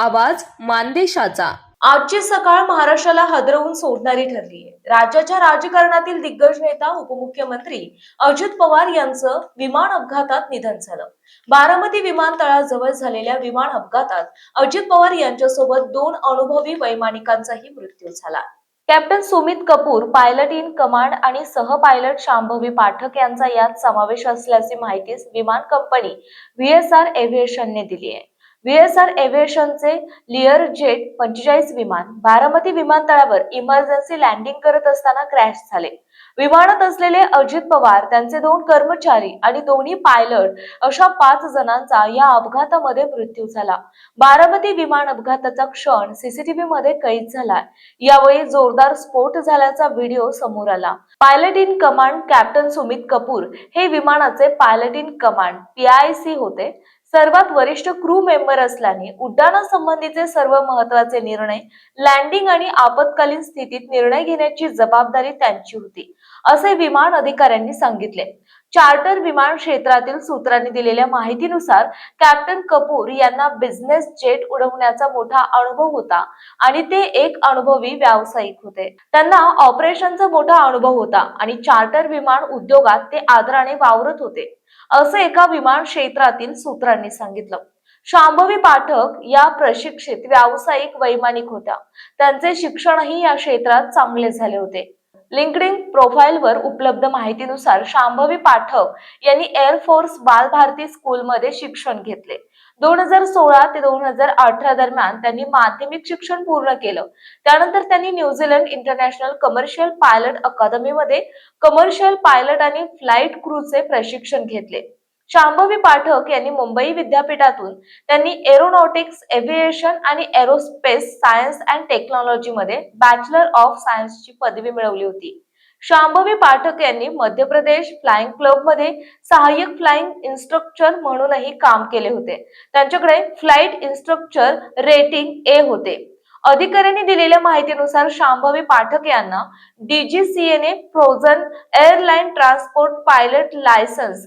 आवाज मानदेशाचा. आजची सकाळ महाराष्ट्राला हादरवून सोडणारी ठरली आहे राज्याच्या राजकारणातील दिग्गज नेता उपमुख्यमंत्री अजित पवार यांचं विमान अपघातात निधन झालं. बारामती विमानतळाजवळ झालेल्या विमान अपघातात अजित पवार यांच्यासोबत दोन अनुभवी वैमानिकांचाही मृत्यू झाला. Captain Sumit Kapoor pilot in command आणि सह पायलट शांभवी पाठक यांचा यात समावेश असल्याची माहिती विमान कंपनी व्हीएसआर एव्हिएशनने दिली आहे व्हीएसआर एव्हिएशनचे लिअर जेट पंचेचाळीस विमान बारामती विमानतळावर इमर्जन्सी लँडिंग करत असताना क्रॅश झाले. विमानात असलेले अजित पवार त्यांचे दोन कर्मचारी आणि दोन्ही पायलट अशा पाच जणांचा या अपघातामध्ये मृत्यू झाला. बारामती विमान अपघाताचा क्षण सीसीटीव्ही मध्ये कैद झाला. यावेळी जोरदार स्फोट झाल्याचा व्हिडिओ समोर आला. Pilot in command captain Sumit Kapoor हे विमानाचे पायलट इन कमांड पीआयसी होते. सर्वात वरिष्ठ क्रू मेंबर असल्याने उड्डाणासंबंधीचे सर्व महत्त्वाचे निर्णय लँडिंग आणि आपत्कालीन स्थितीत निर्णय घेण्याची जबाबदारी त्यांची होती असे विमान अधिकाऱ्यांनी सांगितले. चार्टर विमान क्षेत्रातील सूत्रांनी दिलेल्या माहितीनुसार कॅप्टन कपूर यांना बिझनेस जेट उडवण्याचा मोठा अनुभव होता आणि ते एक अनुभवी व्यावसायिक होते. त्यांना ऑपरेशनचा मोठा अनुभव होता आणि चार्टर विमान उद्योगात ते आदराने वावरत होते असं एका विमान क्षेत्रातील सूत्रांनी सांगितलं. शांभवी पाठक या प्रशिक्षित व्यावसायिक वैमानिक होत्या. त्यांचे शिक्षणही या क्षेत्रात चांगले झाले होते. लिंकडिन प्रोफाईलवर उपलब्ध माहितीनुसार शांभवी पाठक यांनी एअरफोर्स बाल भारती स्कूलमध्ये शिक्षण घेतले. दोन हजार सोळा ते दोन हजार अठरा दरम्यान त्यांनी माध्यमिक शिक्षण पूर्ण केलं. त्यानंतर त्यांनी New Zealand international commercial pilot अकादमीमध्ये commercial pilot आणि फ्लाईट क्रूचे प्रशिक्षण घेतले. शांभवी पाठक यांनी मुंबई विद्यापीठातून त्यांनी एरोनॉटिक्स एव्हिएशन आणि एरोस्पेस सायन्स अँड टेक्नॉलॉजीमध्ये बॅचलर ऑफ सायन्सची पदवी मिळवली होती. शांभवी पाठक यांनी मध्य प्रदेश फ्लाइंग क्लबमध्ये सहाय्यक फ्लाइंग इन्स्ट्रक्टर म्हणूनही काम केले होते. त्यांच्याकडे फ्लाइट इन्स्ट्रक्टर रेटिंग ए होते. अधिकाऱ्यांनी दिलेल्या माहितीनुसार शांभवी पाठक यांना डीजीसीएने frozen airline transport pilot licence